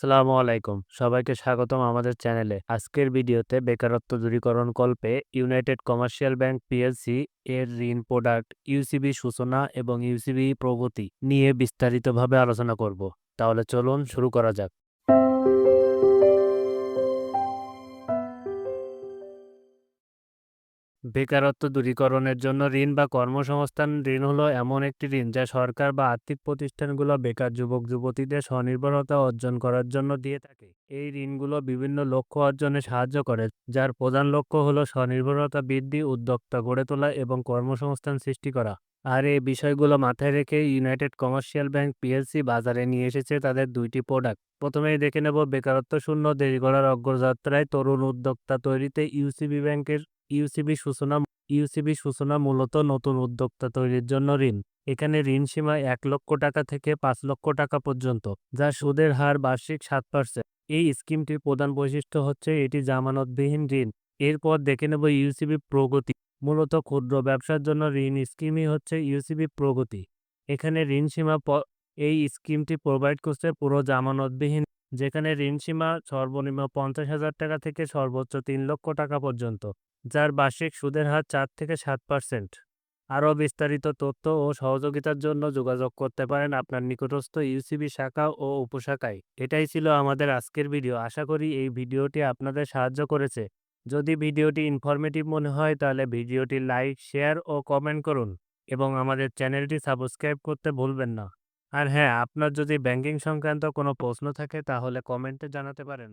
আসসালামু আলাইকুম। সবাইকে স্বাগতম আমাদের চ্যানেলে। আজকের ভিডিওতে বেকারত্ব দূরীকরণ কল্পে ইউনাইটেড কমার্শিয়াল ব্যাংক পিএলসি এর ঋণ প্রোডাক্ট ইউসিবি সূচনা এবং ইউসিবি প্রগতি নিয়ে বিস্তারিতভাবে আলোচনা করব। তাহলে চলুন শুরু করা যাক। বেকারত্ব দূরীকরণের জন্য ঋণ বা কর্মসংস্থান। ঋণ হলো এমন একটি ঋণ যা সরকার বা আর্থিক প্রতিষ্ঠানগুলো বেকার যুবক, যুবতীদের স্বনির্ভরতা অর্জন করার জন্য দিয়ে থাকে। এই ঋণগুলো বিভিন্ন লক্ষ্য অর্জনে সাহায্য করে, যার প্রধান লক্ষ্য হলো স্বনির্ভরতা বৃদ্ধি, উদ্যোক্তা গড়ে তোলা এবং কর্মসংস্থান সৃষ্টি করা। আর এই বিষয়গুলো মাথায় রেখে ইউনাইটেড কমার্শিয়াল ব্যাংক পিএলসি বাজারে নিয়ে এসেছে তাদের দুইটি প্রোডাক্ট। প্রথমেই দেখে নেব বেকারত্ব শূন্য দেরি করার অগ্রযাত্রায় তরুণ উদ্যোক্তা তৈরিতে ইউসিবি ব্যাংকের ইউসিবি সূচনা ইউসিবি সূচনা মূলত নতুন উদ্যোক্তা তৈরির জন্য ঋণ। এখানে ঋণ সীমা এক লক্ষ টাকা থেকে পাঁচ লক্ষ টাকা পর্যন্ত, যা সুদের হার বার্ষিক সাত পার্সেন্ট এই স্কিমটির প্রধান বৈশিষ্ট্য হচ্ছে এটি জামানতবিহীন ঋণ। এরপর দেখে নেব ইউসিবি প্রগতি। মূলত ক্ষুদ্র ব্যবসার জন্য ঋণ স্কিমই হচ্ছে ইউসিবি প্রগতি। এখানে ঋণ সীমা এই স্কিমটি প্রোভাইড করছে পুরো জামানতবিহীন যেখানে ঋণ সীমা সর্বনিম্ন পঞ্চাশ হাজার টাকা থেকে সর্বোচ্চ তিন লক্ষ টাকা পর্যন্ত, যার বার্ষিক সুদের হার চার থেকে সাত পার্সেন্ট। আরও বিস্তারিত তথ্য ও সহযোগিতার জন্য যোগাযোগ করতে পারেন আপনার নিকটস্থ ইউসিবি শাখা ও উপশাখায়। এটাই ছিল আমাদের আজকের ভিডিও। আশা করি এই ভিডিওটি আপনাদের সাহায্য করেছে। যদি ভিডিওটি ইনফরমেটিভ মনে হয়, তাহলে ভিডিওটি লাইক শেয়ার ও কমেন্ট করুন এবং আমাদের চ্যানেলটি সাবস্ক্রাইব করতে ভুলবেন না। আর হ্যাঁ আপনার যদি ব্যাংকিং সংক্রান্ত কোনো প্রশ্ন থাকে তাহলে কমেন্টে জানাতে পারেন।